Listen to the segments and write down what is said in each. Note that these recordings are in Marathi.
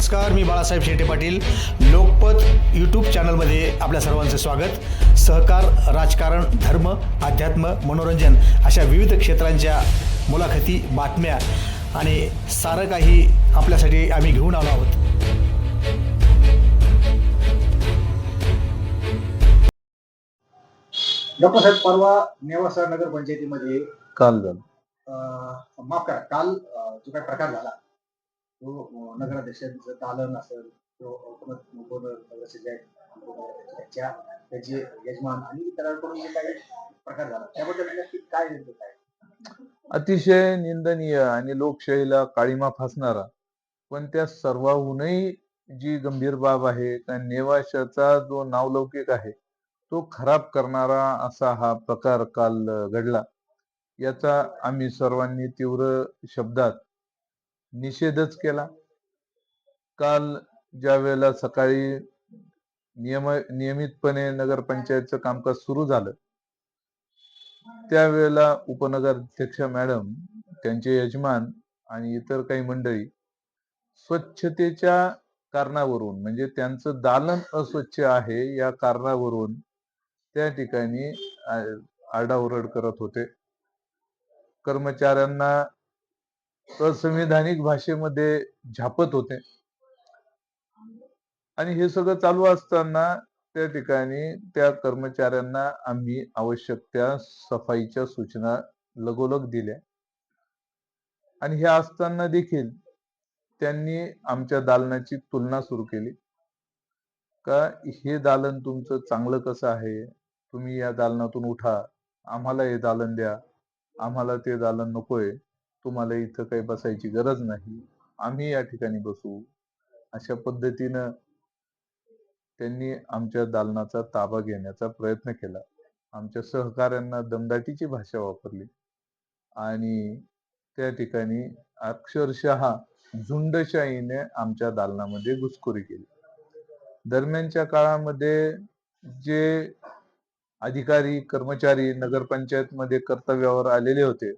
नमस्कार मी बाळासाहेब शेटे पाटील. लोकपत यूट्यूब चॅनलमध्ये आपल्या सर्वांचं स्वागत. सहकार राजकारण धर्म अध्यात्म मनोरंजन अशा विविध क्षेत्रांच्या मुलाखती बातम्या आणि सारं काही आपल्यासाठी आम्ही घेऊन आलो आहोत. डॉक्टर साहेब परवा नेवासा नगरपंचायतीमध्ये काल झालं. अं, माफ करा काल जो काही प्रकार झाला तो नगराध्यक्षांचं दालन असेल त्याचे यजमान आणि इतरांकडून जे काही प्रकार झाला त्याबद्दल नक्की काय काय? अतिशय निंदनीय आणि लोकशाहीला काळीमा फासणारा पण त्या सर्वाहूनही जी गंभीर बाब आहे त्या नेवाशाचा जो नावलौकिक आहे तो खराब करणारा असा हा प्रकार काल घडला. याचा आम्ही सर्वांनी तीव्र शब्दात निषेधच केला. काल ज्या वेळेला सकाळी नियम नियमितपणे नगरपंचायतचं कामकाज सुरू झालं त्यावेळेला उपनगराध्यक्ष मॅडम त्यांचे यजमान आणि इतर काही मंडळी स्वच्छतेच्या कारणावरून म्हणजे त्यांचं दालन अस्वच्छ आहे या कारणावरून त्या ठिकाणी आरडाओरड करत होते. कर्मचाऱ्यांना संविधानिक भाषेमध्ये झापत होते. आणि हे सगळं चालू असताना त्या ठिकाणी त्या कर्मचाऱ्यांना आम्ही आवश्यक त्या सफाईच्या सूचना लगोलग दिल्या. आणि हे असताना देखील त्यांनी आमच्या दालनाची तुलना सुरू केली. का हे दालन तुमचं चांगलं कसं आहे? तुम्ही या दालनातून उठा. आम्हाला हे दालन द्या. आम्हाला ते दालन नकोय. तुम्हाला इथं काही बसायची गरज नाही. आम्ही या ठिकाणी बसू. अशा पद्धतीनं त्यांनी आमच्या दालनाचा ताबा घेण्याचा प्रयत्न केला. आमच्या सहकाऱ्यांना दमदाटीची भाषा वापरली. आणि त्या ठिकाणी अक्षरशः झुंडशाहीने आमच्या दालनामध्ये घुसखोरी केली. दरम्यानच्या काळामध्ये जे अधिकारी कर्मचारी नगरपंचायत मध्ये कर्तव्यावर आलेले होते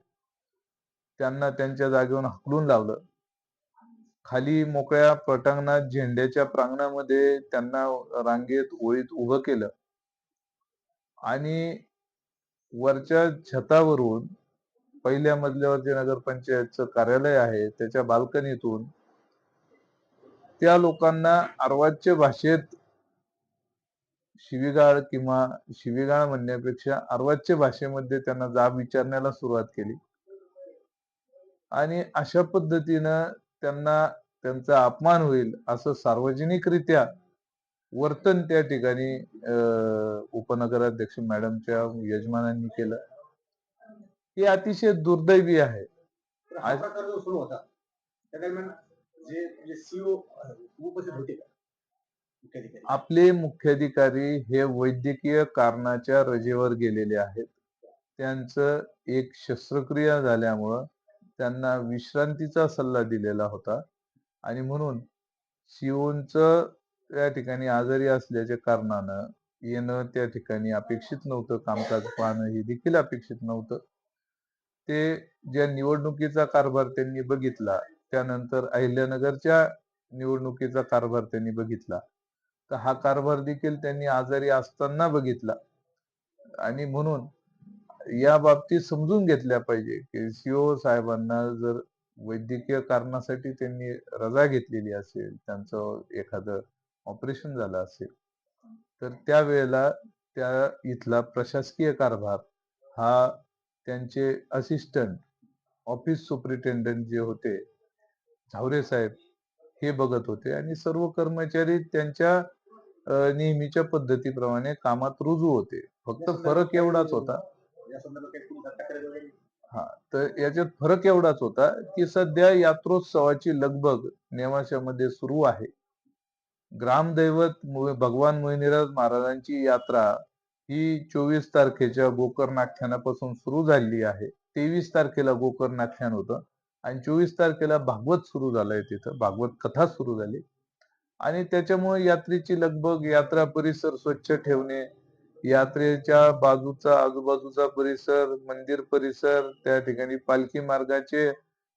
त्यांना त्यांच्या जागेवरून हकलून लावलं. खाली मोकळ्या पटांगणात झेंड्याच्या प्रांगणामध्ये त्यांना रांगेत ओळीत उभं केलं. आणि वरच्या छतावरून पहिल्या मजल्यावर जे नगरपंचायतचं कार्यालय आहे त्याच्या बाल्कनीतून त्या लोकांना अर्वाच्य भाषेत शिवीगाळ किंवा शिवीगाळ म्हणण्यापेक्षा अर्वाच्य भाषेमध्ये त्यांना जाब विचारण्याला सुरुवात केली. आणि अशा पद्धतीनं त्यांना त्यांचा अपमान होईल असं सार्वजनिकरित्या वर्तन त्या ठिकाणी अं, उपनगराध्यक्ष मॅडमच्या यजमानांनी केलं. हे अतिशय दुर्दैवी आहे. म्हणजे मुख्याधिकारी? आपले मुख्याधिकारी हे वैद्यकीय कारणाच्या रजेवर गेलेले आहेत. त्यांचं एक शस्त्रक्रिया झाल्यामुळं त्यांना विश्रांतीचा सल्ला दिलेला होता. आणि म्हणून सिओनच त्या ठिकाणी आजारी असल्याच्या कारणानं येणं त्या ठिकाणी अपेक्षित नव्हतं. कामकाज पाहणं हे देखील अपेक्षित नव्हतं. ते ज्या निवडणुकीचा कारभार त्यांनी बघितला त्यानंतर अहिल्यानगरच्या निवडणुकीचा कारभार त्यांनी बघितला. तर हा कारभार देखील त्यांनी आजारी असताना बघितला. आणि म्हणून या बाबतीत समजून घेतल्या पाहिजे की सीओ साहेबांना जर वैद्यकीय कारणासाठी त्यांनी रजा घेतलेली असेल त्यांचं एखादं ऑपरेशन झालं असेल तर त्यावेळेला त्या इथला प्रशासकीय कारभार हा त्यांचे असिस्टंट ऑफिस सुपरिटेंडंट जे होते झावरे साहेब हे बघत होते आणि सर्व कर्मचारी त्यांच्या नेहमीच्या पद्धतीप्रमाणे कामात रुजू होते. फक्त फरक एवढाच होता. या संदर्भात काही तक्रार वगैरे हा तर याच्यात फरक एवढाच होता की सध्या यात्रोत्सवाची लगबग नेवाशामध्ये सुरू आहे. ग्रामदैवत भगवान मोहिनीराज महाराजांची यात्रा ही चोवीस तारखेच्या गोकर्ण आख्यानापासून सुरू झालेली आहे. तेवीस तारखेला गोकर्ण आख्यान होतं आणि चोवीस तारखेला भागवत सुरू झालंय तिथं. भागवत कथा सुरू झाली. आणि त्याच्यामुळे यात्रेची लगबग यात्रा परिसर स्वच्छ ठेवणे यात्रेच्या बाजूचा आजूबाजूचा परिसर मंदिर परिसर त्या ठिकाणी पालखी मार्गाचे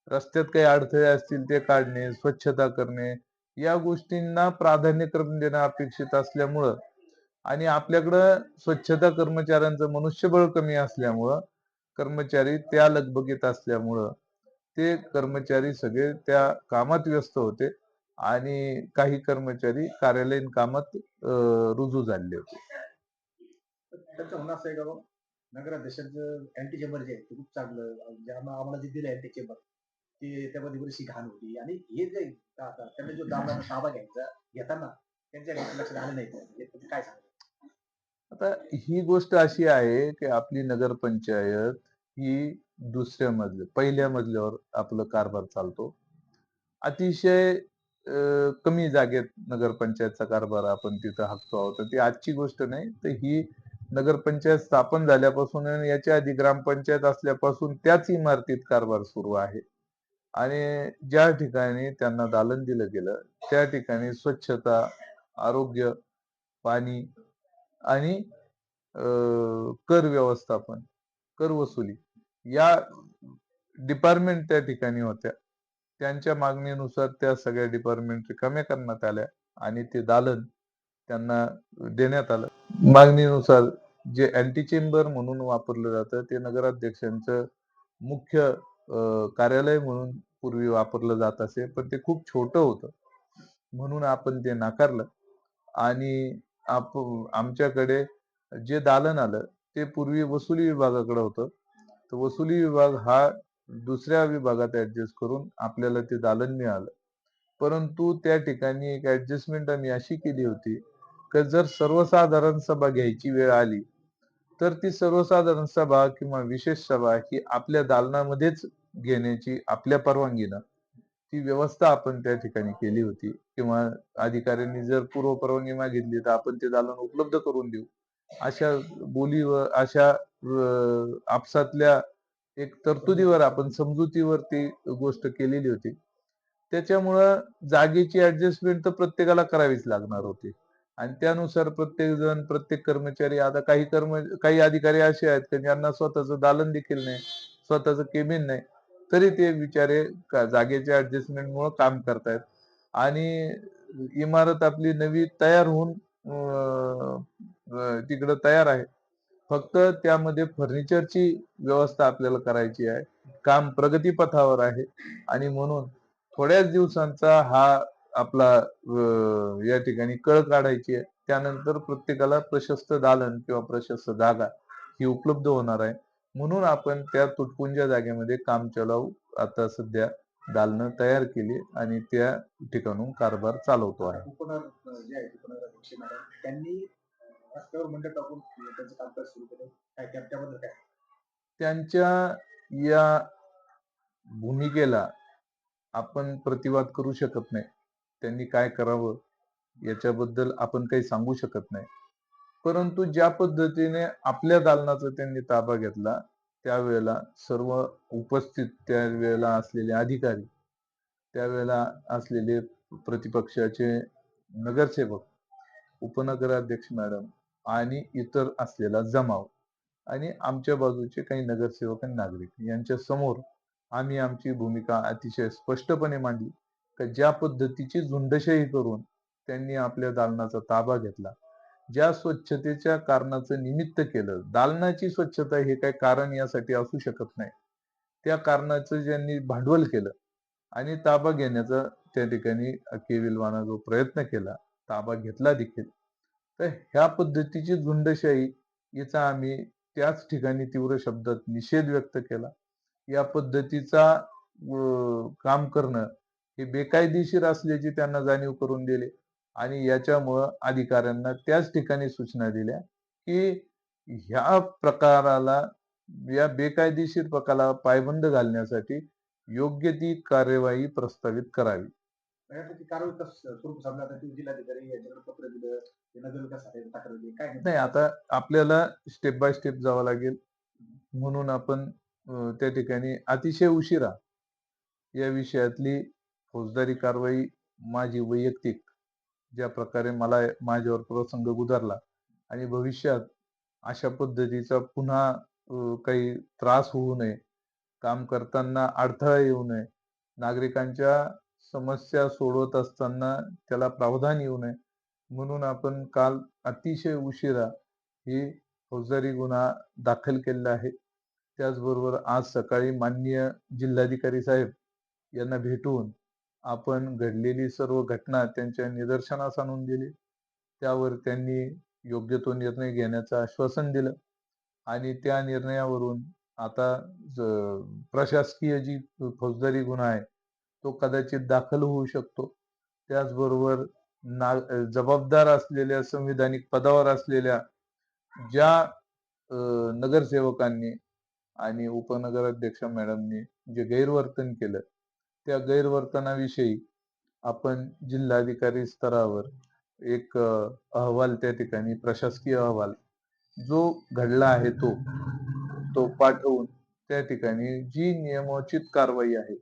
रस्त्यात काही अडथळे असतील ते काढणे स्वच्छता करणे या गोष्टींना प्राधान्यक्रम देणं अपेक्षित असल्यामुळं आणि आपल्याकडं स्वच्छता कर्मचाऱ्यांचं मनुष्यबळ कमी असल्यामुळं कर्मचारी त्या लगबगीत असल्यामुळं ते कर्मचारी सगळे त्या कामात व्यस्त होते आणि काही कर्मचारी कार्यालयीन कामात रुजू झाले होते. त्यांचं होणार असं का नगराध्यक्षांचं अँटी चेंबर जे आहे ते खूप चांगलं जे आम्हा- आम्हाला जे दिलं अँटी चेंबर ते त्यामध्ये बरीचशी घाण होती. आणि हे जे आता- का- त्यांना जो दाबा ताबा घ्यायचा घेताना त्यांच्या लक्षात आलं नाही. हे तुम्ही काय सांगा आता ही गोष्ट अशी आहे की आपली नगरपंचायत ही दुसऱ्या मजल्या पहिल्या मजल्यावर आपलं कारभार चालतो. अतिशय अं, कमी जागेत नगरपंचायतचा कारभार आपण तिथं हाकतो आहोत. तर ती आजची गोष्ट नाही. तर ही नगरपंचायत स्थापन झाल्यापासून आणि याच्या आधी ग्रामपंचायत असल्यापासून त्याच इमारतीत कारभार सुरू आहे. आणि ज्या ठिकाणी त्यांना दालन दिलं गेलं त्या ठिकाणी स्वच्छता आरोग्य पाणी आणि अं, कर व्यवस्थापन कर वसुली या डिपार्टमेंट त्या ठिकाणी होत्या. त्यांच्या मागणीनुसार त्या सगळ्या डिपार्टमेंट रिकाम्या करण्यात आल्या आणि ते दालन त्यांना देण्यात आलं. मागणीनुसार जे अँटी चेंबर म्हणून वापरलं जातं ते नगराध्यक्षांचं मुख्य कार्यालय म्हणून पूर्वी वापरलं जात असे पण ते खूप छोटं होतं. म्हणून आपण ते नाकारलं. आणि आप आमच्याकडे जे दालन आलं ते पूर्वी वसुली विभागाकडे होतं. तर वसुली विभाग हा दुसऱ्या विभागात ऍडजस्ट करून आपल्याला ते दालन मिळालं परंतु त्या ठिकाणी एक ऍडजस्टमेंट आम्ही अशी केली होती तर जर सर्वसाधारण सभा घ्यायची वेळ आली तर ती सर्वसाधारण सभा किंवा विशेष सभा ही आपल्या दालनामध्येच घेण्याची आपल्या परवानगीनं ती व्यवस्था आपण त्या ठिकाणी केली होती. किंवा अधिकाऱ्यांनी जर पूर्व परवानगी मागितली तर आपण ते दालन उपलब्ध करून देऊ. अशा बोलीवर अशा आपसातल्या एक तरतुदीवर आपण समजुतीवर ती गोष्ट केलेली होती. त्याच्यामुळं जागेची ऍडजस्टमेंट तर प्रत्येकाला करावीच लागणार होती. आणि त्यानुसार प्रत्येक जण प्रत्येक कर्मचारी आता काही कर्म काही अधिकारी असे आहेत की ज्यांना स्वतःचं दालन देखील नाही स्वतःचं केबिन नाही तरी ते बिचारे जागेच्या ऍडजस्टमेंटमुळे काम करतायत. आणि इमारत आपली नवी तयार होऊन तिकडं तयार आहे. फक्त त्यामध्ये फर्निचरची व्यवस्था आपल्याला करायची आहे. काम प्रगतीपथावर आहे. आणि म्हणून थोड्याच दिवसांचा हा आपला या ठिकाणी कळ काढायची आहे. त्यानंतर प्रत्येकाला प्रशस्त दालन किंवा प्रशस्त जागा ही उपलब्ध होणार आहे. म्हणून आपण त्या तुटपुंज्या जागेमध्ये काम चालवू. आता सध्या दालनं तयार केली आणि त्या ठिकाणून कारभार चालवतो आहे. त्यांनी त्यांच्या या भूमिकेला आपण प्रतिवाद करू शकत नाही. त्यांनी काय करावं याच्याबद्दल आपण काही सांगू शकत नाही. परंतु ज्या पद्धतीने आपल्या दालनाचा त्यांनी ताबा घेतला त्यावेळेला सर्व उपस्थित त्यावेळेला असलेले अधिकारी त्यावेळेला असलेले प्रतिपक्षाचे नगरसेवक उपनगराध्यक्ष मॅडम आणि इतर असलेला जमाव आणि आमच्या बाजूचे काही नगरसेवक आणि नागरिक यांच्या समोर आम्ही आमची भूमिका अतिशय स्पष्टपणे मांडली. का ज्या पद्धतीची झुंडशाही करून त्यांनी आपल्या दालनाचा ताबा घेतला. ज्या स्वच्छतेच्या कारणाचं निमित्त केलं दालनाची स्वच्छता हे काही कारण यासाठी असू शकत नाही. त्या कारणाचं ज्यांनी भांडवल केलं आणि ताबा घेण्याचा त्या ठिकाणी केविलवाना जो प्रयत्न केला ताबा घेतला देखील. तर ह्या पद्धतीची झुंडशाही याचा आम्ही त्याच ठिकाणी तीव्र शब्दात निषेध व्यक्त केला. या पद्धतीचा काम करणं हे बेकायदेशीर असल्याची त्यांना जाणीव करून दिली आणि याच्यामुळं अधिकाऱ्यांना त्याच ठिकाणी सूचना दिल्या की ह्या प्रकाराला या बेकायदेशीर प्रकाराला पायबंद घालण्यासाठी योग्य ती कार्यवाही प्रस्तावित करावी. नाही आता आपल्याला स्टेप बाय स्टेप जावं लागेल. म्हणून आपण त्या ठिकाणी अतिशय उशिरा या विषयातली फौजदारी कारवाई माझी वैयक्तिक ज्या प्रकारे मला माझ्यावर प्रसंग गुजारला आणि भविष्यात अशा पद्धतीचा पुन्हा काही त्रास होऊ नये काम करताना अडथळा येऊ नये नागरिकांच्या समस्या सोडवत असताना त्याला प्रावधान येऊ नये म्हणून आपण काल अतिशय उशिरा ही फौजदारी गुन्हा दाखल केलेला आहे. त्याचबरोबर आज सकाळी माननीय जिल्हाधिकारी साहेब यांना भेटून आपण घडलेली सर्व घटना त्यांच्या निदर्शनास आणून दिली. त्यावर त्यांनी योग्य तो निर्णय घेण्याचं आश्वासन दिलं. आणि त्या निर्णयावरून आता प्रशासकीय जी फौजदारी गुन्हा आहे तो कदाचित दाखल होऊ शकतो. त्याचबरोबर ना जबाबदार असलेल्या संविधानिक पदावर असलेल्या ज्या नगरसेवकांनी आणि उपनगराध्यक्ष मॅडमनी जे गैरवर्तन केलं त्या गैरवर्तनाविषयी आपण जिल्हाधिकारी स्तरावर एक अहवाल त्या ठिकाणी प्रशासकीय अहवाल जो घडला आहे तो तो पाठवून त्या ठिकाणी जी नियमोचित कारवाई आहे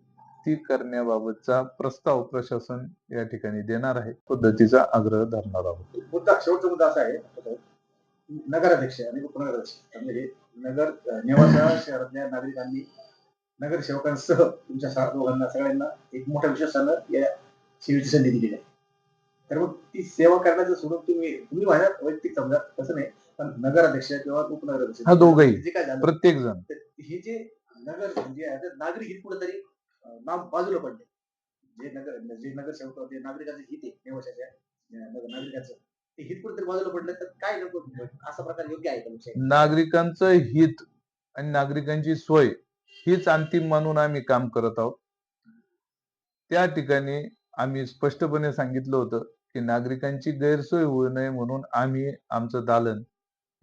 ती करण्याबाबतचा प्रस्ताव प्रशासन या ठिकाणी देणार आहे. पद्धतीचा आग्रह धरणार आहोत. मुद्दा शेवटचा मुद्दा असा आहे नगराध्यक्ष आणि उपनगराध्यक्ष म्हणजे नगर नेवासा शहरातल्या नागरिकांनी नगरसेवकांसह तुमच्या दोघांना सगळ्यांना एक मोठ्या विश्वासानं या सेवेची संधी दिलेली आहे. तर मग ती सेवा करण्याचं सोडून तुम्ही तुम्ही माझ्या वैयक्तिक समजा तसं नाही पण नगराध्यक्ष किंवा उपनगराध्यक्ष हा, दोघंही. जे काय झालं. प्रत्येक जण. हे जे नगर म्हणजे नागरिक हित कुठेतरी नाम बाजूला पडले. जे नगर जे नगरसेवक होते नागरिकांचं हित आहे नेवाशाच्या नागरिकांचं ते हित कुठेतरी बाजूला पडलं तर काय नको असा प्रकार योग्य आहे का नागरिकांचं हित आणि नागरिकांची सोय हीच अंतिम मानून आम्ही काम करत आहोत. त्या ठिकाणी आम्ही स्पष्टपणे सांगितलं होतं की नागरिकांची गैरसोय होऊ नये म्हणून आम्ही आमचं दालन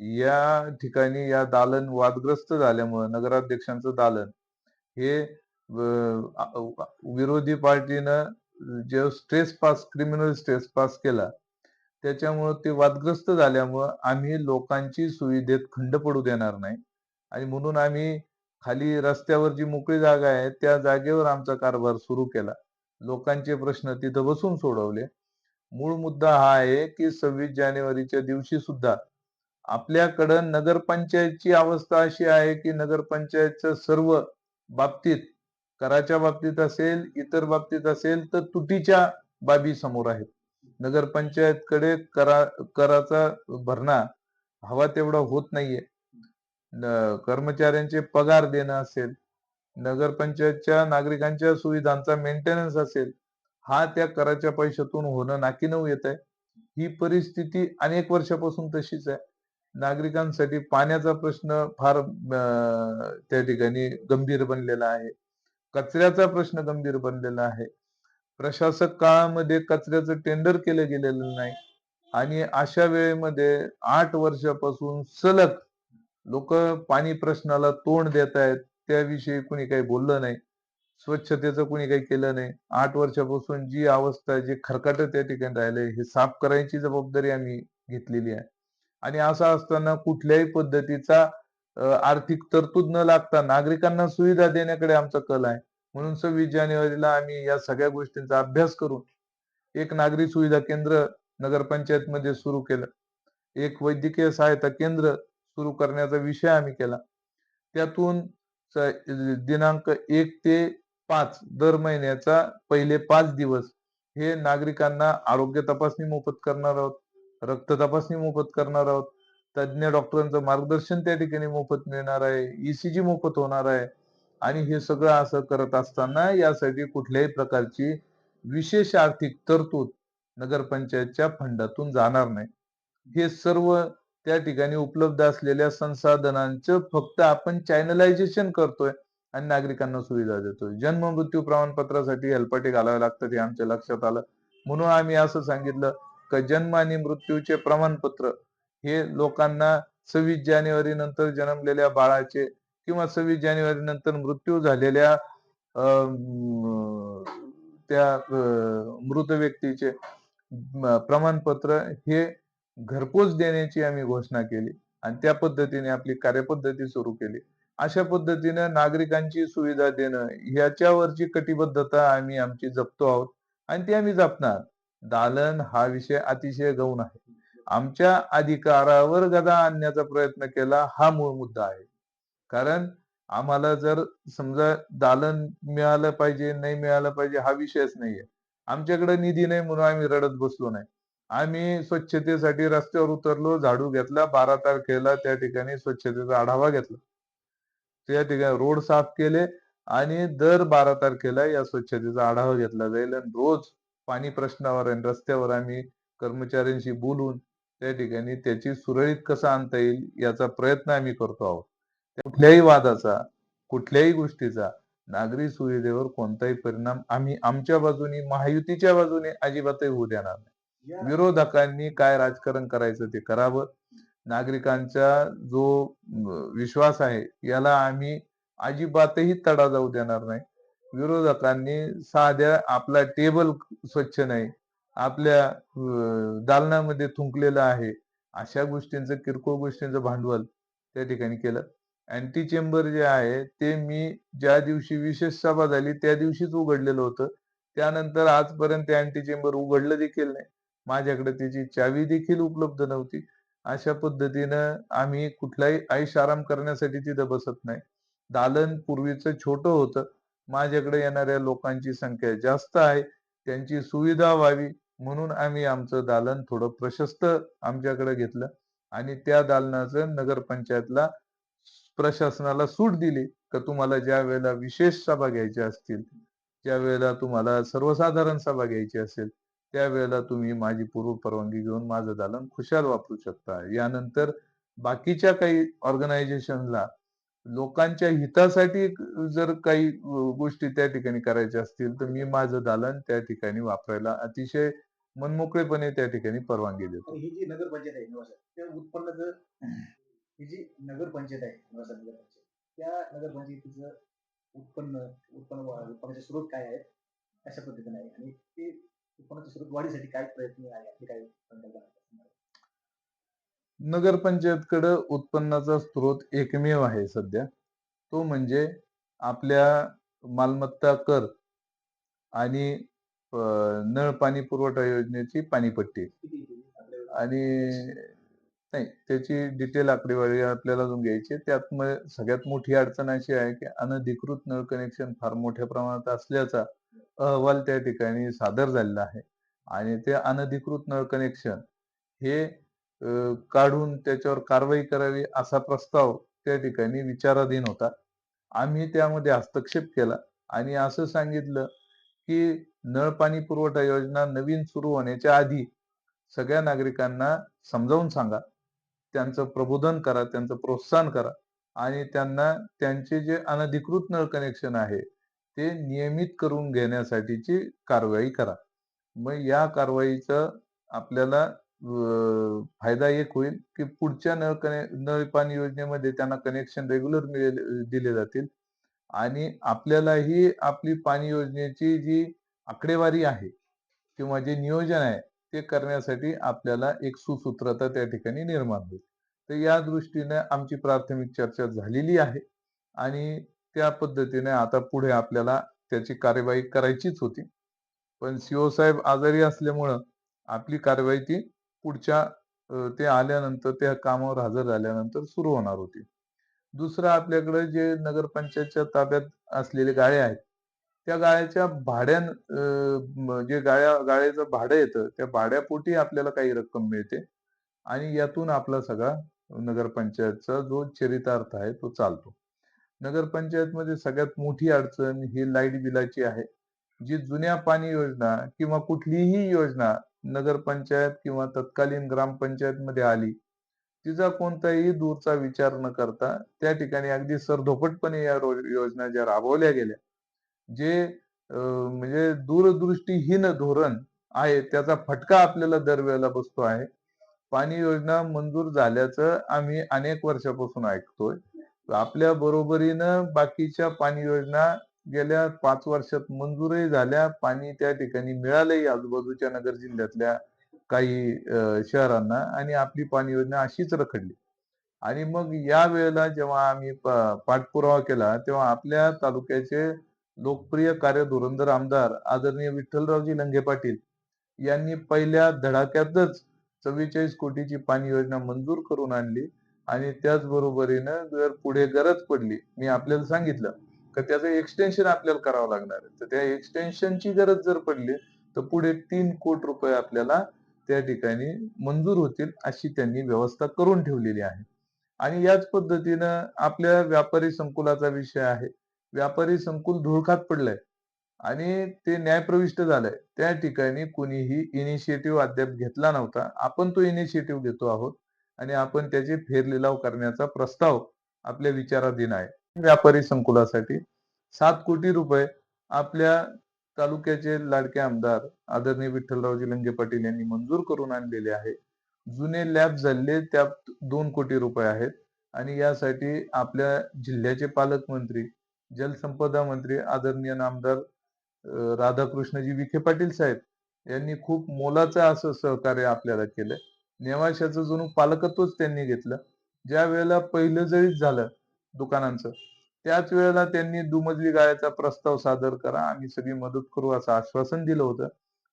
या ठिकाणी या दालन वादग्रस्त झाल्यामुळं नगराध्यक्षांचं दालन हे विरोधी पार्टीनं जे trespass criminal trespass केला त्याच्यामुळं ते वादग्रस्त झाल्यामुळं आम्ही लोकांची सुविधेत खंड पडू देणार नाही. आणि म्हणून आम्ही खाली रस्त्यावर जी मोकळी जागा आहे त्या जागेवर आमचा कारभार सुरू केला. लोकांचे प्रश्न तिथं बसून सोडवले. मूळ मुद्दा हा आहे की सव्वीस जानेवारीच्या दिवशी सुद्धा आपल्याकडं नगरपंचायतची अवस्था अशी आहे की नगरपंचायतच्या सर्व बाबतीत कराच्या बाबतीत असेल इतर बाबतीत असेल तर तुटीच्या बाबी समोर आहेत. नगरपंचायतकडे करा कराचा भरणा हवा तेवढा होत नाहीये. कर्मचाऱ्यांचे पगार देणं असेल नगरपंचायतच्या नागरिकांच्या सुविधांचा मेंटेनन्स असेल हा त्या कराच्या पैशातून होणं नाकीनऊ येत आहे ही परिस्थिती अनेक वर्षापासून तशीच आहे. नागरिकांसाठी पाण्याचा प्रश्न फार त्या ठिकाणी गंभीर बनलेला आहे. कचऱ्याचा प्रश्न गंभीर बनलेला आहे. प्रशासक काळामध्ये कचऱ्याचं टेंडर केलं गेलेलं नाही. आणि अशा वेळेमध्ये आठ वर्षापासून सलग लोक पाणी प्रश्नाला तोंड देत आहेत त्याविषयी कुणी काही बोललं नाही स्वच्छतेचं कुणी काही केलं नाही. आठ वर्षापासून जी अवस्था आहे, जे खरकाट त्या ठिकाणी राहिले हे साफ करायची जबाबदारी आम्ही घेतलेली आहे. आणि असं असताना कुठल्याही पद्धतीचा आर्थिक तरतूद न लागता नागरिकांना सुविधा देण्याकडे आमचा कल आहे. म्हणून सव्वीस जानेवारीला आम्ही या सगळ्या गोष्टींचा अभ्यास करून एक नागरी सुविधा केंद्र नगरपंचायत मध्ये सुरू केलं. एक वैद्यकीय सहायता केंद्र सुरू करण्याचा विषय आम्ही केला. त्यातून दिनांक एक ते पाच दर महिन्याचा पहिले पाच दिवस हे नागरिकांना आरोग्य तपासणी मोफत करणार आहोत रक्त तपासणी मोफत करणार आहोत तज्ज्ञ डॉक्टरांचं मार्गदर्शन त्या ठिकाणी मोफत मिळणार आहे ईसीजी मोफत होणार आहे आणि हे सगळं असं करत असताना यासाठी कुठल्याही प्रकारची विशेष आर्थिक तरतूद नगरपंचायतच्या फंडातून जाणार नाही. हे सर्व त्या ठिकाणी उपलब्ध असलेल्या संसाधनांचं फक्त आपण चॅनलायझेशन करतोय आणि नागरिकांना सुविधा देतोय. जन्म मृत्यू प्रमाणपत्रासाठी हेलपाटे घालावे लागतात हे आमच्या लक्षात आलं. म्हणून आम्ही असं सांगितलं की जन्म आणि मृत्यूचे प्रमाणपत्र हे लोकांना सव्वीस जानेवारी नंतर जन्मलेल्या बाळाचे किंवा सव्वीस जानेवारी नंतर मृत्यू झालेल्या त्या मृत व्यक्तीचे प्रमाणपत्र हे घरपोच देण्याची आम्ही घोषणा केली आणि त्या पद्धतीने आपली कार्यपद्धती सुरू केली. अशा पद्धतीने नागरिकांची सुविधा देणं याच्यावरची कटिबद्धता आम्ही आमची जपतो आहोत आणि ती आम्ही जपणार. दालन हा विषय अतिशय गौण आहे. आमच्या अधिकारावर गदा आणण्याचा प्रयत्न केला हा मूळ मुद्दा आहे. कारण आम्हाला जर समजा दालन मिळालं पाहिजे नाही मिळालं पाहिजे हा विषयच नाहीये. आमच्याकडे निधी नाही म्हणून आम्ही रडत बसलो नाही. आम्ही स्वच्छतेसाठी रस्त्यावर उतरलो झाडू घेतला बारा तारखेला त्या ठिकाणी स्वच्छतेचा आढावा घेतला. त्या ठिकाणी रोड साफ केले आणि दर बारा तारखेला या स्वच्छतेचा आढावा घेतला जाईल. आणि रोज पाणी प्रश्नावर आणि रस्त्यावर आम्ही कर्मचाऱ्यांशी बोलून त्या ठिकाणी त्याची सुरळीत कसा आणता येईल याचा प्रयत्न आम्ही करतो आहोत. कुठल्याही वादाचा कुठल्याही गोष्टीचा नागरी सुविधेवर कोणताही परिणाम आम्ही आमच्या बाजूने महायुतीच्या बाजूने अजिबातही होऊ देणार नाही. विरोधकांनी काय राजकारण करायचं ते करावं. नागरिकांचा जो विश्वास आहे याला आम्ही अजिबातही तडा जाऊ देणार नाही. विरोधकांनी साध्या आपला टेबल स्वच्छ नाही आपल्या दालनामध्ये थुंकलेलं आहे अशा गोष्टींचं किरकोळ गोष्टींचं भांडवल त्या ठिकाणी केलं. अँटी चेंबर जे आहे ते मी ज्या दिवशी विशेष सभा झाली त्या दिवशीच उघडलेलं होतं. त्यानंतर आजपर्यंत अँटी चेंबर उघडलं देखील नाही. माझ्याकडे त्याची चावी देखील उपलब्ध नव्हती. अशा पद्धतीनं आम्ही कुठलाही आईश आराम करण्यासाठी तिथं बसत नाही. दालन पूर्वीचं छोटं होतं. माझ्याकडे येणाऱ्या लोकांची संख्या जास्त आहे. त्यांची सुविधा व्हावी. म्हणून आम्ही आमचं दालन थोडं प्रशस्त आमच्याकडे घेतलं. आणि त्या दालनाचं नगरपंचायतला प्रशासनाला सूट दिली का तुम्हाला ज्या वेळेला विशेष सभा घ्यायच्या असतील ज्या वेळेला तुम्हाला सर्वसाधारण सभा घ्यायची असेल त्यावेळेला तुम्ही माझी पूर्व परवानगी घेऊन माझं दालन खुशाल वापरू शकता. यानंतर बाकीच्या काही ऑर्गनायझेशनला लोकांच्या हितासाठी जर काही गोष्टी त्या ठिकाणी करायच्या असतील तर मी माझं दालन त्या ठिकाणी वापरायला अतिशय मनमोकळेपणे त्या ठिकाणी परवानगी देतो. ही जी नगरपंचायत आहे त्या उत्पन्नाचं ही जी नगरपंचायत आहे नगरपंचायत त्या नगरपंचायतीचं उत्पन्न उत्पन्न उत्पन्नाचे स्रोत काय आहेत अशा पद्धतीने आहे. आणि ते उत्पन्नाचे स्रोत वाढीसाठी काय प्रयत्न आहे? आपले काय संकल्पना? नगरपंचायतकडे उत्पन्नाचा स्रोत एकमेव आहे सध्या. तो म्हणजे आपल्या मालमत्ता कर आणि नळ पाणी पुरवठा योजनेची पाणीपट्टी. आणि नाही त्याची डिटेल आकडेवारी आपल्याला अजून घ्यायची. त्यात सगळ्यात मोठी अडचण अशी आहे की अनधिकृत नळ कनेक्शन फार मोठ्या प्रमाणात असल्याचा अहवाल त्या ठिकाणी सादर झालेला आहे. आणि ते अनधिकृत नळ कनेक्शन हे काढून त्याच्यावर कारवाई करावी असा प्रस्ताव त्या ठिकाणी विचाराधीन होता. आम्ही त्यामध्ये हस्तक्षेप केला आणि असं सांगितलं की नळ पाणी पुरवठा योजना नवीन सुरू होण्याच्या आधी सगळ्या नागरिकांना समजावून सांगा. त्यांचं प्रबोधन करा त्यांचं प्रोत्साहन करा. आणि त्यांना त्यांचे जे अनधिकृत नळ कनेक्शन आहे ते नियमित करून घेण्यासाठीची कारवाई करा. मग या कारवाईचं आपल्याला फायदा एक होईल की पुढच्या नळ कने नळ पाणी योजनेमध्ये त्यांना कनेक्शन रेग्युलर मिळेल दिले जातील. आणि आपल्यालाही आपली पाणी योजनेची जी आकडेवारी आहे किंवा जे नियोजन आहे ते करण्यासाठी आपल्याला एक सुसूत्रता त्या ठिकाणी निर्माण होईल. तर या दृष्टीने आमची प्राथमिक चर्चा झालेली आहे. आणि त्या पद्धतीने आता पुढे आपल्याला त्याची कार्यवाही करायचीच होती. पण सीओ साहेब आजारी असल्यामुळं आपली कार्यवाही ती पुढच्या ते आल्यानंतर त्या कामावर हजर झाल्यानंतर सुरू होणार होती. दुसरं आपल्याकडे जे नगरपंचायतच्या ताब्यात असलेले गाळे आहेत त्या गाळ्याच्या भाड्यान जे गाळ्या गाळ्याचं भाडं येतं त्या भाड्यापोटी आपल्याला काही रक्कम मिळते आणि यातून आपला सगळा नगरपंचायतचा जो चरितार्थ आहे तो चालतो. नगरपंचायतमध्ये सगळ्यात मोठी अडचण ही लाइट बिलाची आहे. जी जुन्या पाणी योजना किंवा कुठलीही योजना नगरपंचायत किंवा तत्कालीन ग्रामपंचायत मध्ये आली तिचा कोणताही दूरचा विचार न करता त्या ठिकाणी अगदी सरधोपटपणे या योजना ज्या राबवल्या गेल्या जे म्हणजे दूरदृष्टीहीन धोरण आहे त्याचा फटका आपल्याला दरवेळेला बसतो आहे. पाणी योजना मंजूर झाल्याचं आम्ही अनेक वर्षापासून ऐकतोय. आपल्या बरोबरीनं बाकीच्या पाणी योजना गेल्या पाच वर्षात मंजूरही झाल्या. पाणी त्या ठिकाणी मिळालंही आजूबाजूच्या नगर जिल्ह्यातल्या काही शहरांना आणि आपली पाणी योजना अशीच रखडली. आणि मग या वेळेला जेव्हा आम्ही पाठपुरावा केला तेव्हा आपल्या तालुक्याचे लोकप्रिय कार्य धुरंधर आमदार आदरणीय विठ्ठलरावजी लंगे पाटील यांनी पहिल्या धडाक्यातच चव्वेचाळीस कोटीची पाणी योजना मंजूर करून आणली. आणि त्याचबरोबरीनं जर पुढे गरज पडली मी आपल्याला सांगितलं तर त्याचं एक्सटेन्शन आपल्याला करावं लागणार आहे. तर त्या एक्सटेन्शनची गरज जर पडली तर पुढे तीन कोटी रुपये आपल्याला त्या ठिकाणी मंजूर होतील अशी त्यांनी व्यवस्था करून ठेवलेली आहे. आणि याच पद्धतीनं आपल्या व्यापारी संकुलाचा विषय आहे. व्यापारी संकुल धुळखात पडलंय आणि ते न्यायप्रविष्ट झालंय. त्या ठिकाणी कुणीही इनिशिएटिव्ह अद्याप घेतला नव्हता. आपण तो इनिशिएटिव्ह घेतो आहोत. आणि आपण त्याचे फेरलिलाव करण्याचा प्रस्ताव आपल्या विचाराधीन आहे. व्यापारी संकुलासाठी सात कोटी रुपये आपल्या तालुक्याचे लाडके आमदार आदरणीय विठ्ठलरावजी लंगे पाटील यांनी मंजूर करून आणलेले आहे. जुने लॅब झाले त्यात दोन कोटी रुपये आहेत आणि यासाठी आपल्या जिल्ह्याचे पालकमंत्री जलसंपदा मंत्री आदरणीय आमदार राधाकृष्णजी विखे पाटील साहेब यांनी खूप मोलाचं असं सहकार्य आपल्याला केलंय. नेवाशाचं जणू पालकत्वच त्यांनी घेतलं. ज्या वेळेला पहिलं जळीत झालं दुकानांचं त्याच वेळेला त्यांनी दुमजली गाळ्याचा प्रस्ताव सादर करा. आम्ही सगळी मदत करू असं आश्वासन दिलं होतं.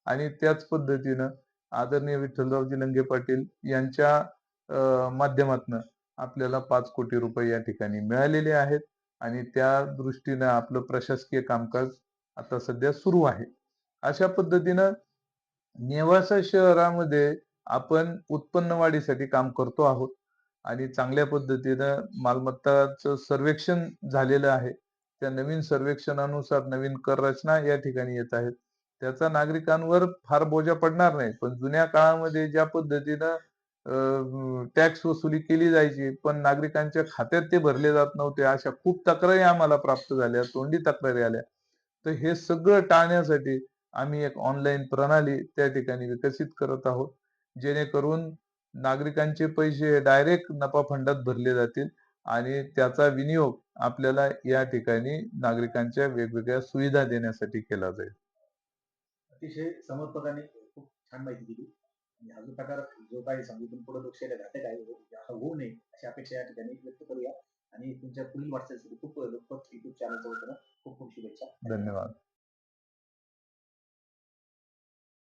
आणि त्याच पद्धतीनं आदरणीय विठ्ठलरावजी लंगे पाटील यांच्या अं, माध्यमातनं आपल्याला पाच कोटी रुपये या ठिकाणी मिळालेले आहेत. आणि त्या दृष्टीनं आपलं प्रशासकीय कामकाज आता सध्या सुरू आहे. अशा पद्धतीनं नेवासा शहरामध्ये आपण उत्पन्न वाढीसाठी काम करतो आहोत. आणि चांगल्या पद्धतीनं मालमत्ताचं सर्वेक्षण झालेलं आहे. त्या नवीन सर्वेक्षणानुसार नवीन कर रचना या ठिकाणी येत आहेत. त्याचा नागरिकांवर फार बोजा पडणार नाही. पण जुन्या काळामध्ये ज्या पद्धतीनं टॅक्स वसुली केली जायची पण नागरिकांच्या खात्यात ते भरले जात नव्हते. अशा खूप तक्रारी आम्हाला प्राप्त झाल्या तोंडी तक्रारी आल्या. तर हे सगळं टाळण्यासाठी आम्ही एक ऑनलाईन प्रणाली त्या ठिकाणी विकसित करत आहोत. जेणेकरून नागरिकांचे पैसे डायरेक्ट नफा फंडात भरले जातील आणि त्याचा विनियोग आपल्याला या ठिकाणी नागरिकांच्या वेगवेगळ्या सुविधा देण्यासाठी केला जाईल. अतिशय समर्पकाने खूप छान माहिती दिली. आणि हा जो प्रकार जो काही सांगितून पुढे लोकशाहीला घातक आहे हो- होऊ नये अशी अपेक्षा या ठिकाणी व्यक्त करूया. आणि तुमच्या पुढील वाटचालीसाठी खूप लोकमत युट्यूब चॅनलच्या वतीनं खूप खूप शुभेच्छा. धन्यवाद.